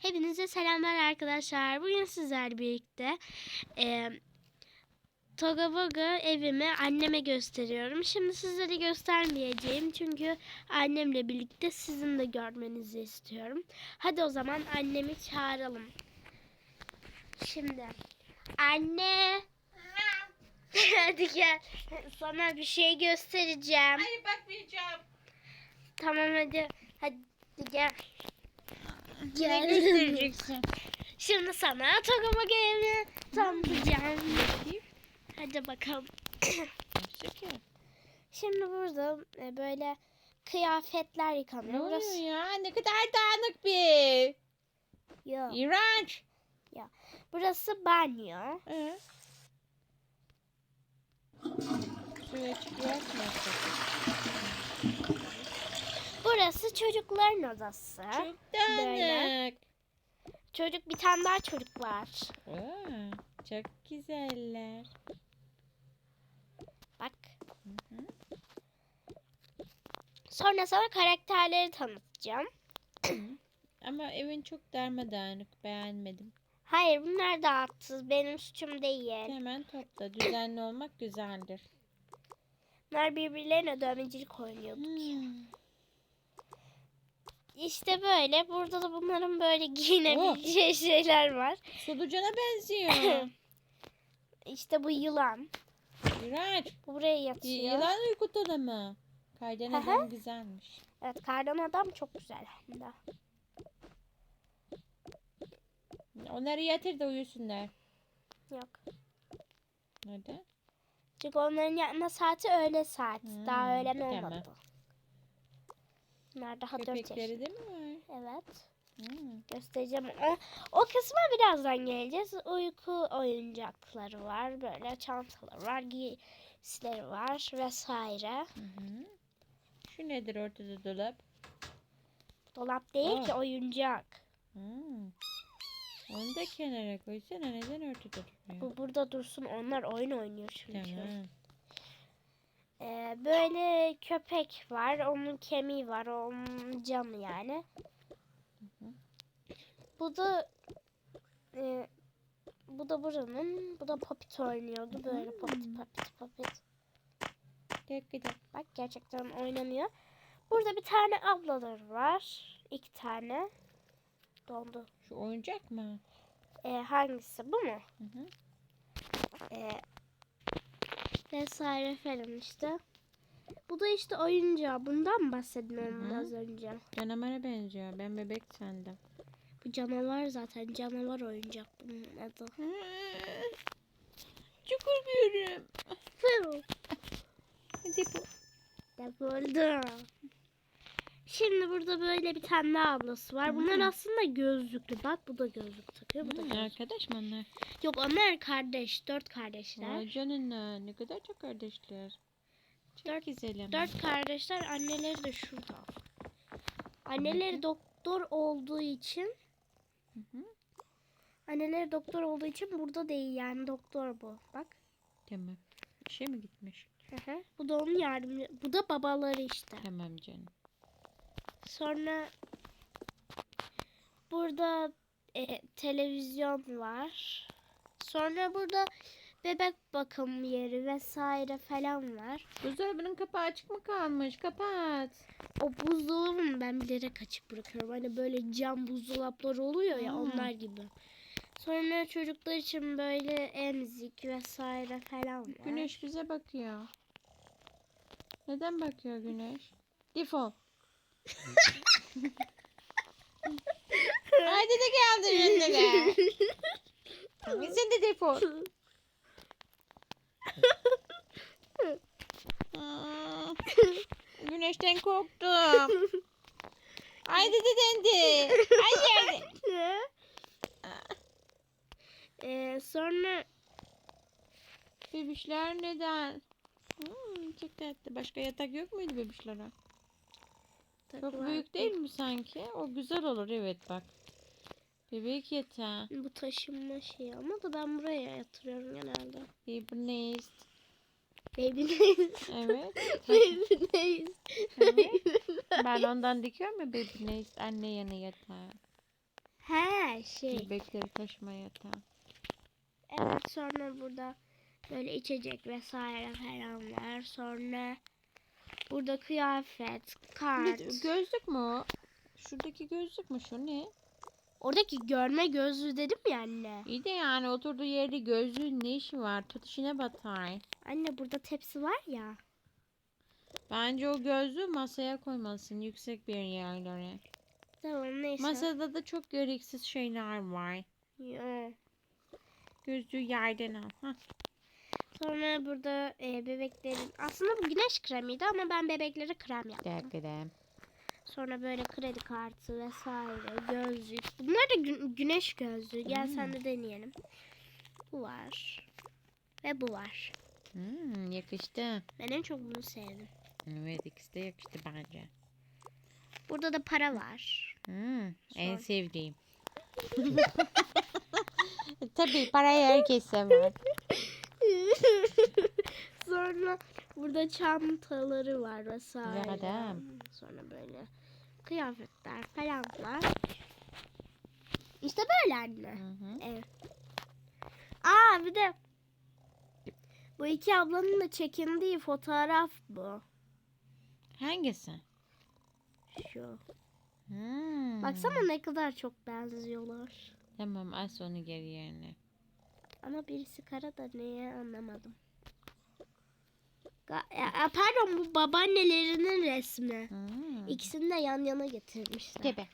Hepinize selamlar arkadaşlar. Bugün sizlerle birlikte e, Toga Boga evimi anneme gösteriyorum. Şimdi sizlere göstermeyeceğim çünkü annemle birlikte sizin de görmenizi istiyorum. Hadi o zaman annemi çağıralım. Şimdi anne hadi gel sana bir şey göstereceğim. Hayır bakmayacağım. Tamam hadi hadi gel. Gel. göstereceksin? Şimdi sana Toga evini tanıtacağım. Hadi bakalım. Şimdi burada e, böyle kıyafetler yıkanıyor. Ne oluyor Burası ya? Ne kadar dağınık bir. yok. İğrenç. Burası banyo. Ee? Suya çıkıyor. Burası çocukların odası. Çok dağınık. Çocuk bir tane daha çocuk var. Aa, çok güzeller. Bak. Hı hı. Sonra sana karakterleri tanıtacağım. Ama evin çok darmadağınık. Beğenmedim. Hayır bunlar dağıtsız. Benim suçum değil. Hemen topla. Düzenli olmak güzeldir. Bunlar birbirlerine dövmecilik oynuyordu. Hmm. İşte böyle. Burada da bunların böyle giyinebileceği şeyler var. Solucana benziyor. İşte bu yılan. Bu buraya yatıyor. Yılan uyku mı? Hı. adam güzelmiş. Evet kardan adam çok güzel hem de. Onları yatır da uyusunlar. Yok. Neden? Çünkü onların yatma saati öğle saati. Hmm, Daha öğlen tamam. Bunlar daha dört yaşında. de mi? Evet. Hmm. Göstereceğim. O, o kısma birazdan geleceğiz. Uyku oyuncakları var. Böyle çantaları var. Giysileri var vesaire. Hı hı. Şu nedir ortada dolap? Dolap değil Aa. ki oyuncak. Hmm. Onu da kenara koysana. Neden ortada duruyor? Bu burada dursun. Onlar oyun oynuyor çünkü. Tamam. Ee, böyle köpek var. Onun kemiği var. Onun canı yani. Bu da e, bu da buranın. Bu da popit oynuyordu. Böyle popit popit popit. Bak gerçekten oynanıyor. Burada bir tane ablalar var. İki tane. Dondu. Şu oyuncak mı? Ee, hangisi? Bu mu? Hı hı. Ee, vesaire falan işte. Bu da işte oyuncağı. Bundan hı. az önce. Canavara benziyor. Ben bebek sandım. Bu canavar zaten. Canavar oyuncak bunun adı. Korkuyorum. Fıu. Hadi bu. Yapıldı. Şimdi burada böyle bir tane daha ablası var. Bunlar Hı. aslında gözlüklü. Bak bu da gözlük takıyor. Bu da Hmm, gözlük. arkadaş mı onlar? Yok onlar kardeş. Dört kardeşler. Vay canına. Ne kadar çok kardeşler. Çok Dört- güzel ama. Dört kardeşler. Anneleri de şurada. Anneleri doktor olduğu için Hı hı. anneleri doktor olduğu için burada değil yani doktor bu. Bak. Tamam. İşe mi gitmiş? Hı hı. Bu da onun yardımcı. Bu da babaları işte. Tamam canım. Sonra burada e, televizyon var. Sonra burada bebek bakım yeri vesaire falan var. Buzdolabının kapağı açık mı kalmış? Kapat. O buzdolabını ben bilerek açık bırakıyorum. Hani böyle cam buzdolapları oluyor ya Hmm. onlar gibi. Sonra çocuklar için böyle emzik vesaire falan var. Güneş bize bakıyor. Neden bakıyor güneş? Defol. De geldi önüne. Sen de. Aa, Güneşten korktum. Haydi de dendi. Haydi yerde. Ee, sonra Bebişler neden? Hmm, çok tatlı. Başka yatak yok muydu bebişlere? Çok büyük değil mi sanki? O güzel olur evet bak. Bebek yatağı. Bu taşınma şeyi ama da ben buraya yatırıyorum genelde. Baby nest. Baby neyse. Evet. Baby neyse. evet. Ben ondan dikiyorum ya baby nest anne yanı yatağı. He şey. Bebekleri taşıma yatağı. Evet sonra burada böyle içecek vesaire falan var. Sonra burada kıyafet, kart. Bir gözlük mü o? Şuradaki gözlük mü şu ne? Oradaki görme gözlüğü dedim ya anne. İyi de yani oturduğu yerde gözlüğün ne işi var? Tut işine batar. Anne burada tepsi var ya. Bence o gözlüğü masaya koymalısın yüksek bir yerlere. Tamam neyse. Masada da çok gereksiz şeyler var. Yo. Gözlüğü yerden al. Hah. Sonra burada e, bebeklerin aslında bu güneş kremiydi ama ben bebeklere krem yaptım. Gidelim. Sonra böyle kredi kartı vesaire, gözlük. Bunlar da gü- güneş gözlüğü. Gel Hmm. sen de deneyelim. Bu var. Ve bu var. Hmm, yakıştı. Ben en çok bunu sevdim. Evet ikisi de yakıştı bence. Burada da para var. Hmm, en sevdiğim. Tabii parayı herkes sever. Sonra burada çantaları var vesaire. Zaten. Sonra böyle kıyafetler falan var. İşte böyle anne. Hı hı. Evet. Aa bir de bu iki ablanın da çekindiği fotoğraf bu. Hangisi? Şu. Hmm. Baksana ne kadar çok benziyorlar. Tamam as onu geri yerine. Ama birisi kara da neye anlamadım. Ya, pardon bu babaannelerinin resmi. Hmm. İkisini de yan yana getirmişler. Tabii.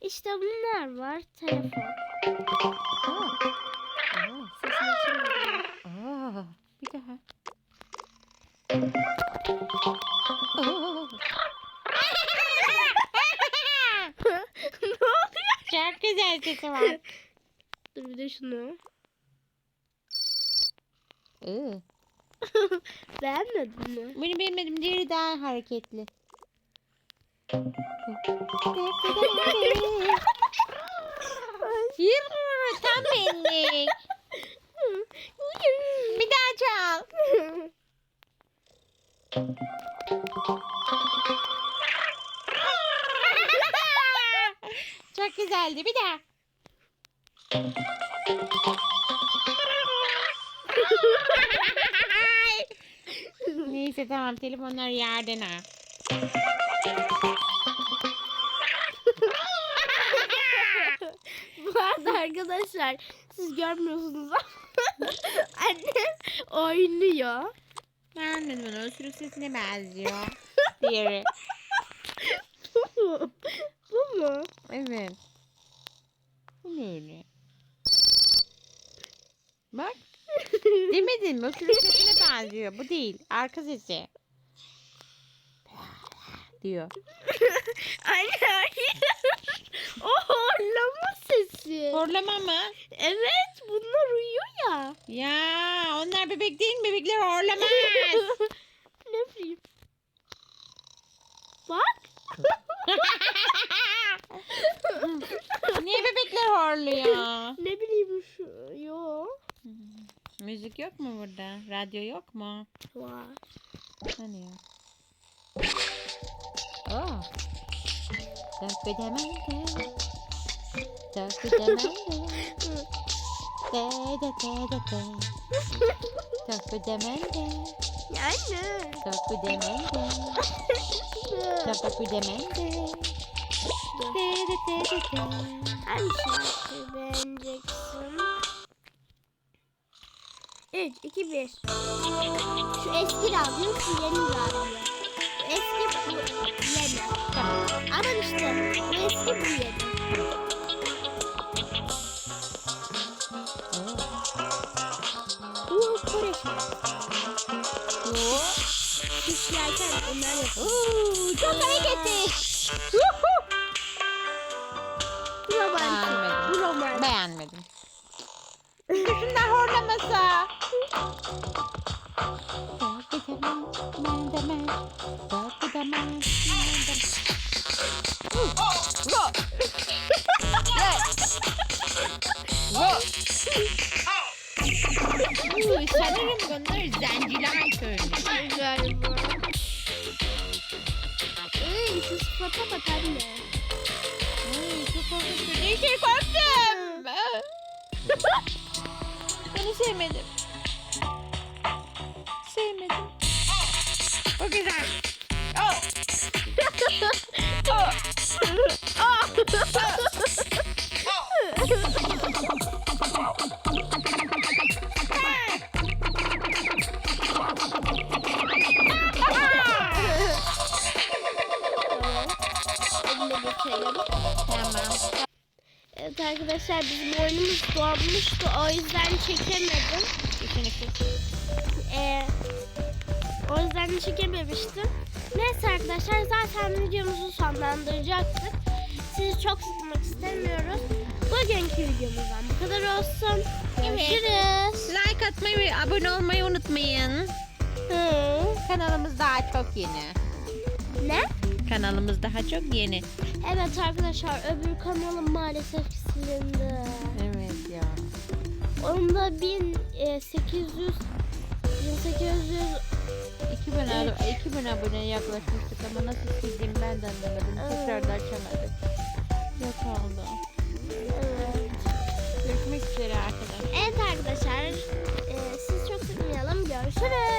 İşte bunlar var. Telefon. Aa. Sesini açamadım. Aa. Bir daha. Aa. ne oluyor? Çok güzel sesi var. Dur bir de şunu. Iı. Beğenmedin mi? Bunu bilmedim. Diğeri daha hareketli. Yürü tam benlik. Bir daha çal. Çok güzeldi. Bir daha. Neyse tamam telefonları yerden al. Bu arada arkadaşlar siz görmüyorsunuz ama annem oynuyor. Beğenmedim onu. Ösürük sesine benziyor. Diğeri. Bu mu? Bu mu? Evet. Bu ne öyle? Bak. Demedim mi? Ösürük sesine benziyor. Bu değil. Arka sesi. Diyor. Anne o horlama sesi. Horlama mı? evet bunlar uyuyor ya. Ya onlar bebek değil? Bebekler horlamaz. ne bileyim. Bak. Niye bebekler horluyor? ne bileyim şu. Müzik yok mu burada? Radyo yok mu? Var. Hani ya? Oh. Takıdemende. Takıdemende. De de de de de. Takıdemende. Yani. Takıdemende. Takıdemende. De de de de de. Şarkıyı beğeneceksin? 3, 2, 1. Şu eski radyo, şu yeni radyo. Bu eski, bu yeni. Tamam. Ama işte bu eski, bu yeni. Bu Kore şarkısı. Oh. Kuş yerken onlar yapıyor. Oo, çok hareketli. Çekil korktum. Bunu sevmedim. Sevmedim. O güzel. Oh. Oh. Eline Evet arkadaşlar bizim oyunumuz donmuştu. O yüzden çekemedim. Ee, o yüzden çekememiştim. Neyse arkadaşlar zaten videomuzu sonlandıracaktık. Sizi çok sıkmak istemiyoruz. Bugünkü videomuzdan bu kadar olsun. Görüşürüz. Like atmayı ve abone olmayı unutmayın. Hı. Kanalımız daha çok yeni. Ne? Kanalımız daha çok yeni. Evet arkadaşlar öbür kanalım maalesef şeklinde. Evet ya. Onda 1800 1800 2000 abone, 2000 abone yaklaşmıştık ama nasıl sildiğimi ben de anlamadım. Evet. Tekrar da açamadık. Yok oldu. Evet. Görüşmek üzere arkadaşlar. Evet arkadaşlar. E, siz çok sıkmayalım. Görüşürüz.